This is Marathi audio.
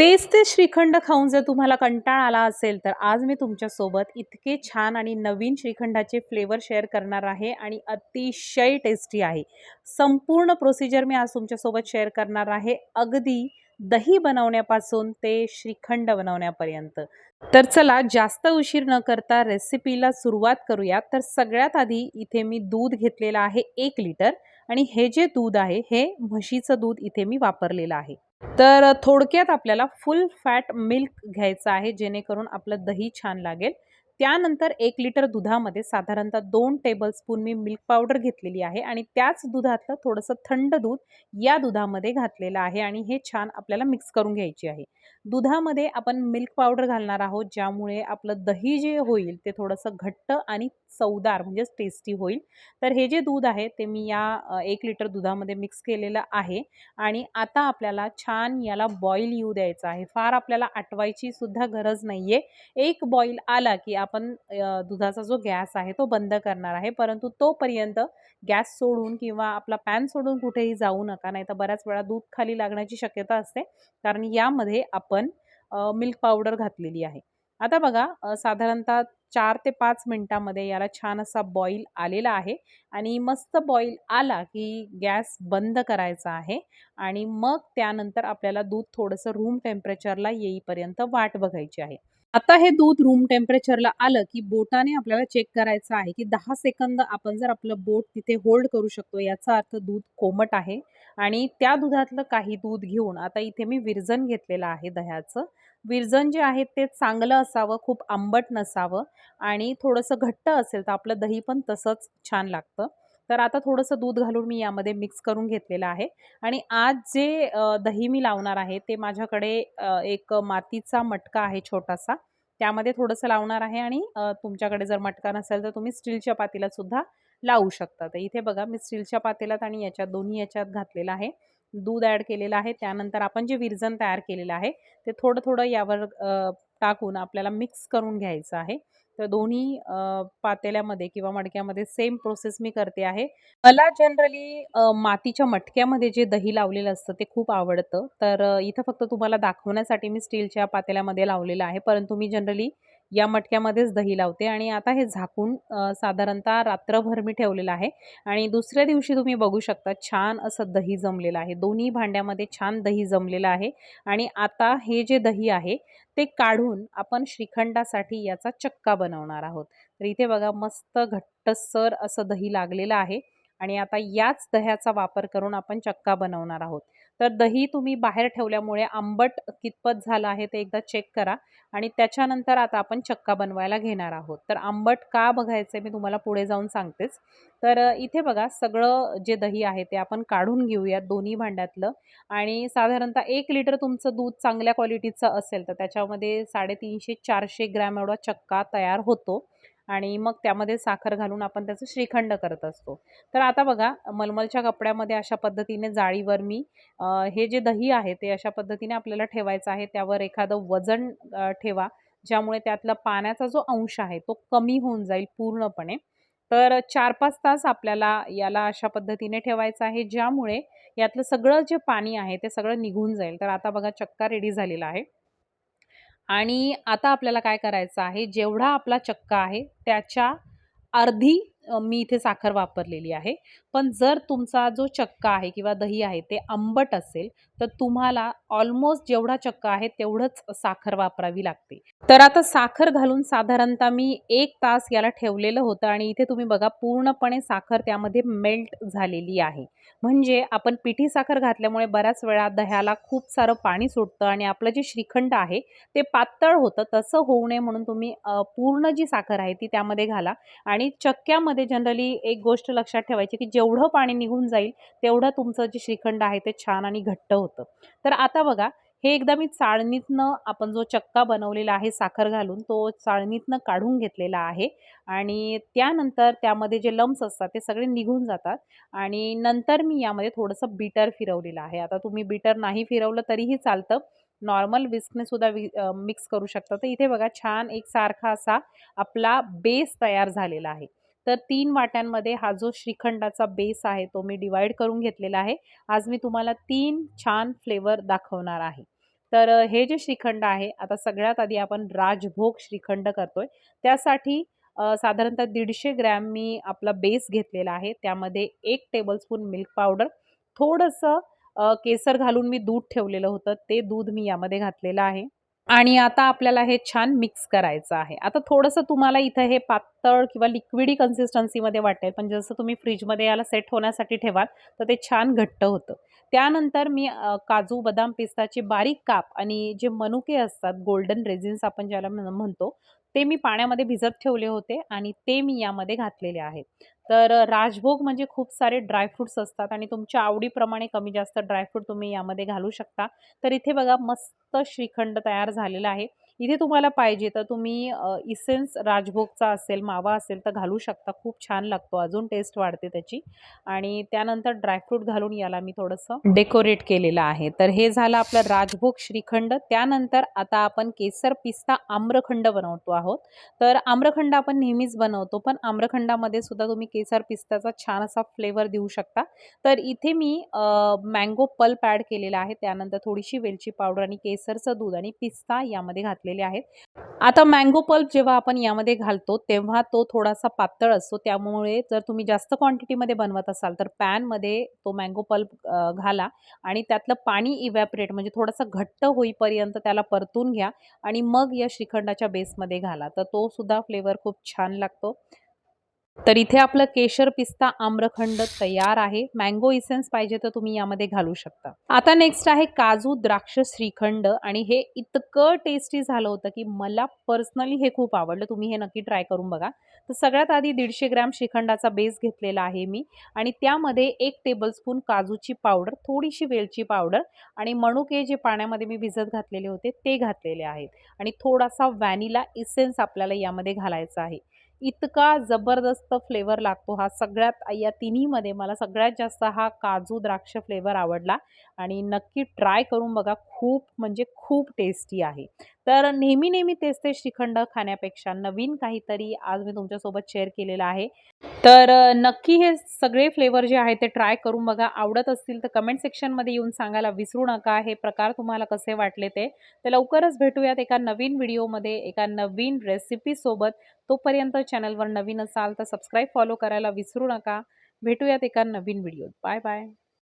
तेच ते श्रीखंड खाऊन जर तुम्हाला कंटाळा आला असेल तर आज मी तुमच्यासोबत इतके छान आणि नवीन श्रीखंडाचे फ्लेवर शेअर करणार आहे आणि अतिशय टेस्टी आहे. संपूर्ण प्रोसिजर मी आज तुमच्यासोबत शेअर करणार आहे. अगदी दही बनवण्यापासून ते श्रीखंड बनवण्यापर्यंत. तर चला जास्त उशीर न करता रेसिपीला सुरुवात करूया. तर सगळ्यात आधी इथे मी दूध घेतलेलं आहे एक लिटर आणि हे जे दूध आहे हे म्हशीचं दूध इथे मी वापरलेलं आहे. तर थोडक्यात आपल्याला फुल फॅट मिल्क घ्यायचं आहे जेणेकरून आपलं दही छान लागेल. त्यानंतर एक लिटर दुधामध्ये साधारणतः दोन टेबलस्पून मी मिल्क पावडर घेतलेली आहे आणि त्याच दुधातलं थोडंसं थंड दूध या दुधामध्ये घातलेलं आहे आणि हे छान आपल्याला मिक्स करून घ्यायची आहे. दुधामध्ये आपण मिल्क पावडर घालणार आहोत ज्यामुळे आपलं दही जे होईल ते थोडंसं घट्ट आणि चवदार म्हणजेच टेस्टी होईल. तर हे जे दूध आहे ते मी या एक लिटर दुधामध्ये मिक्स केलेलं आहे आणि आता आपल्याला छान याला बॉईल येऊ द्यायचं आहे. फार आपल्याला आटवायची सुद्धा गरज नाही आहे एक बॉईल आला की आपण दुधाचा जो गॅस आहे तो बंद करणार आहे. परंतु तोपर्यंत गॅस सोडून किंवा आपला पॅन सोडून कुठेही जाऊ नका. नाही तर बऱ्याच वेळा दूध खाली लागण्याची शक्यता असते. कारण यामध्ये आपण मिल्क पावडर घातलेली आहे. आता बघा साधारणतः चार ते पाच मिनटामध्ये याला छान असा बॉईल आलेला आहे. आणि मस्त बॉईल आला की गॅस बंद करायचा आहे. आणि मग त्यानंतर आपल्याला दूध थोडंसं रूम टेम्परेचरला येईपर्यंत वाट बघायची आहे. आता हे दूध रूम टेम्परेचरला आलं की बोटाने आपल्याला चेक करायचं आहे की दहा सेकंद आपण जर आपलं बोट तिथे होल्ड करू शकतो याचा अर्थ दूध कोमट आहे. आणि त्या दुधातलं काही दूध घेऊन आता इथे मी विरजन घेतलेलं आहे दह्याचं. विरजन जे आहे ते चांगलं असावं खूप आंबट नसावं आणि थोडंसं घट्ट असेल तर आपलं दही पण तसंच छान लागतं. तर आता थोडंसं दूध घालून मी यामध्ये मिक्स करून घेतलेलं आहे. आणि आज जे दही मी लावणार आहे ते माझ्याकडे एक मातीचा मटका आहे छोटासा. त्यामध्ये थोडंसं लावणार आहे आणि तुमच्याकडे जर मटका नसेल तर तुम्ही स्टीलच्या पातेल्यात सुद्धा लावू शकता. तर इथे बघा मी स्टीलच्या पातेल्यात आणि याच्यात दोन्ही याच्यात घातलेलं आहे. दूध ॲड केलेलं आहे. त्यानंतर आपण जे विरजन तयार केलेलं आहे ते थोडं थोडं यावर टाकून आपल्याला मिक्स करून घ्यायचं आहे. तर दोन्ही पातेल्यामध्ये किंवा मडक्यामध्ये सेम प्रोसेस मी करते आहे. मला जनरली मातीच्या मटक्यामध्ये जे दही लावलेलं असतं ते खूप आवडतं. तर इथं फक्त तुम्हाला दाखवण्यासाठी मी स्टीलच्या पातेल्यामध्ये लावलेलं आहे. परंतु मी जनरली या मटक्यामध्येच दही लावते आणि आता हे झाकून साधारणतः रात्रभर मी ठेवलेलं आहे आणि दुसऱ्या दिवशी तुम्ही बघू शकता छान असं दही जमलेलं आहे. दोन्ही भांड्यामध्ये छान दही जमलेलं आहे आणि आता हे जे दही आहे ते काढून आपण श्रीखंडासाठी याचा चक्का बनवणार आहोत. तर इथे बघा मस्त घट्टसर असं दही लागलेलं आहे आणि आता याच दह्याचा वापर करून आपण चक्का बनवणार आहोत. तर दही तुम्ही बाहेर ठेवल्यामुळे आंबट कितपत झालं आहे ते एकदा चेक करा. आणि त्याच्यानंतर आता आपण चक्का बनवायला घेणार आहोत. तर आंबट का बघायचं आहे मी तुम्हाला पुढे जाऊन सांगतेच. तर इथे बघा सगळं जे दही आहे ते आपण काढून घेऊयात दोन्ही भांड्यातलं. आणि साधारणतः एक लिटर तुमचं दूध चांगल्या क्वालिटीचं असेल तर त्याच्यामध्ये साडेतीनशे चारशे ग्रॅम एवढा चक्का तयार होतो. आणि मग त्यामध्ये साखर घालून आपण त्याचं श्रीखंड करत असतो. तर आता बघा मलमलच्या कपड्यामध्ये अशा पद्धतीने जाळीवर मी हे जे दही आहे ते अशा पद्धतीने आपल्याला ठेवायचं आहे. त्यावर एखादं वजन ठेवा ज्यामुळे त्यातला पाण्याचा जो अंश आहे तो कमी होऊन जाईल पूर्णपणे. तर चार पाच तास आपल्याला याला अशा पद्धतीने ठेवायचं आहे ज्यामुळे यातलं सगळं जे पाणी आहे ते सगळं निघून जाईल. तर आता बघा चक्का रेडी झालेला आहे. आणि आता आपल्याला काय करायचं आहे? जेवढा आपला चक्का आहे त्याच्या अर्धी मी इथे साखर वापरलेली आहे. पण जर तुमचा जो चक्का आहे किंवा दही आहे ते आंबट असेल तर तुम्हाला ऑलमोस्ट जेवढा चक्क आहे तेवढंच साखर वापरावी लागते. तर आता साखर घालून साधारणतः मी एक तास याला ठेवलेलं होतं आणि इथे तुम्ही बघा पूर्णपणे साखर त्यामध्ये मेल्ट झालेली आहे. म्हणजे आपण पिठी साखर घातल्यामुळे बऱ्याच वेळा दह्याला खूप सारं पाणी सुटतं आणि आपलं जे श्रीखंड आहे ते पातळ होतं. तसं होऊ नये म्हणून तुम्ही पूर्ण जी साखर आहे ती त्यामध्ये घाला. आणि चक्क्यामध्ये जनरली एक गोष्ट लक्षात ठेवायची की जेवढं पाणी निघून जाईल तेवढं तुमचं जे श्रीखंड आहे ते छान आणि घट्ट होतं. तर आता बघा हे एकदा मी चाळणीतनं आपण जो चक्का बनवलेला आहे साखर घालून तो चाळणीतनं काढून घेतलेला आहे आणि त्यानंतर त्यामध्ये जे लम्स असतात ते सगळे निघून जातात आणि नंतर मी यामध्ये थोडंसं बीटर फिरवलेलं आहे. आता तुम्ही बीटर नाही फिरवलं तरीही चालतं. नॉर्मल विस्कने सुद्धा वि मिक्स करू शकता. तर इथे बघा छान एक सारखा असा आपला बेस तयार झालेला आहे. तर तीन वाट्यांमध्ये हा जो श्रीखंडाचा बेस आहे तो मी डिवाईड करून घेतलेला आहे. आज मी तुम्हाला तीन छान फ्लेवर दाखवणार आहे. तर हे जे श्रीखंड आहे आता सगळ्यात आधी आपण राजभोग श्रीखंड करतोय. त्यासाठी साधारणतः दीडशे ग्रॅम मी आपला बेस घेतलेला आहे. त्यामध्ये एक टेबलस्पून मिल्क पावडर थोडंसं केसर घालून मी दूध ठेवलेलं होतं. ते दूध मी यामध्ये घातलेलं आहे. आणि आता आपल्याला हे छान मिक्स करायचं आहे. आता थोडंसं तुम्हाला इथं हे पातळ किंवा लिक्विडी कन्सिस्टन्सीमध्ये वाटेल. पण जसं तुम्ही फ्रीजमध्ये याला सेट होण्यासाठी ठेवाल तर ते छान घट्ट होतं. त्यानंतर मी काजू बदाम पिस्ताचे बारीक काप आणि जे मनुके असतात गोल्डन रेझिन्स आपण ज्याला म्हण म्हणतो ते मी पाण्यामध्ये भिजत ठेवले होते आणि ते मी यामध्ये घातलेले आहेत. तर राजभोग म्हणजे खूप सारे ड्रायफ्रूट्स असतात आणि तुमच्या आवडीप्रमाणे कमी जास्त ड्रायफ्रूट तुम्ही यामध्ये घालू शकता. तर इथे बघा मस्त श्रीखंड तयार झालेला आहे. इथे तुम्हाला पाहिजे तर तुम्ही इसेन्स राजभोगचा असेल मावा असेल तर घालू शकता. खूप छान लागतो. अजून टेस्ट वाढते त्याची. आणि त्यानंतर ड्रायफ्रूट घालून याला मी थोडंसं डेकोरेट केलेलं आहे. तर हे झालं आपलं राजभोग श्रीखंड. त्यानंतर आता आपण केसर पिस्ता आम्रखंड बनवतो आहोत. तर आम्रखंड आपण नेहमीच बनवतो पण आम्रखंडामध्ये सुद्धा तुम्ही केसर पिस्ताचा छान असा फ्लेवर देऊ शकता. तर इथे मी मँगो पल्प ॲड केलेला आहे. त्यानंतर थोडीशी वेलची पावडर आणि केसरचं दूध आणि पिस्ता यामध्ये घेतलेले आहेत. आता मँगो पल्प जेव्हा आपण यामध्ये घालतो तेव्हा तो थोडासा पातळ असतो. त्यामुळे जर तुम्ही जास्त क्वांटिटीमध्ये बनवत असाल तर पॅनमध्ये तो मँगो पल्प घाला आणि त्यातलं पाणी इव्हॅपरेट म्हणजे थोडासा घट्ट होईपर्यंत त्याला परतून घ्या आणि मग या श्रीखंडाच्या बेसमध्ये घाला. तर तो सुद्धा फ्लेवर खूप छान लागतो. तर इथे आपलं केशर पिस्ता आम्रखंड तयार आहे. मँगो इसेन्स पाहिजे तर तुम्ही यामध्ये घालू शकता. आता नेक्स्ट आहे काजू द्राक्ष श्रीखंड आणि हे इतकं टेस्टी झालं होतं की मला पर्सनली हे खूप आवडलं. तुम्ही हे नक्की ट्राय करून बघा. तर सगळ्यात आधी दीडशे ग्रॅम श्रीखंडाचा बेस घेतलेला आहे मी आणि त्यामध्ये एक टेबलस्पून काजूची पावडर थोडीशी वेलची पावडर आणि मणुके जे पाण्यामध्ये मी भिजत घातलेले होते ते घातलेले आहेत. आणि थोडासा व्हॅनिला इसेन्स आपल्याला यामध्ये घालायचा आहे. इतका जबरदस्त फ्लेवर लागतो हा. सगळ्यात या तिन्हीमध्ये मला सगळ्यात जास्त हा काजू द्राक्ष फ्लेवर आवडला. आणि नक्की ट्राय करून बघा खूप म्हणजे खूप टेस्टी आहे. तर नेहमी नेहमी तेच ते श्रीखंड खाण्यापेक्षा नवीन काहीतरी आज मी तुमच्यासोबत शेअर केलेलं आहे. तर नक्की हे सगळे फ्लेवर जे आहे ते ट्राय करून बघा. आवडत असतील तर कमेंट सेक्शनमध्ये येऊन सांगायला विसरू नका. हे प्रकार तुम्हाला कसे वाटले ते. तर लवकरच भेटूयात एका नवीन व्हिडिओमध्ये एका नवीन रेसिपीसोबत तोपर्यंत चॅनलवर नवीन असाल तर सबस्क्राईब फॉलो करायला विसरू नका. भेटूयात एका नवीन व्हिडिओत. Bye bye.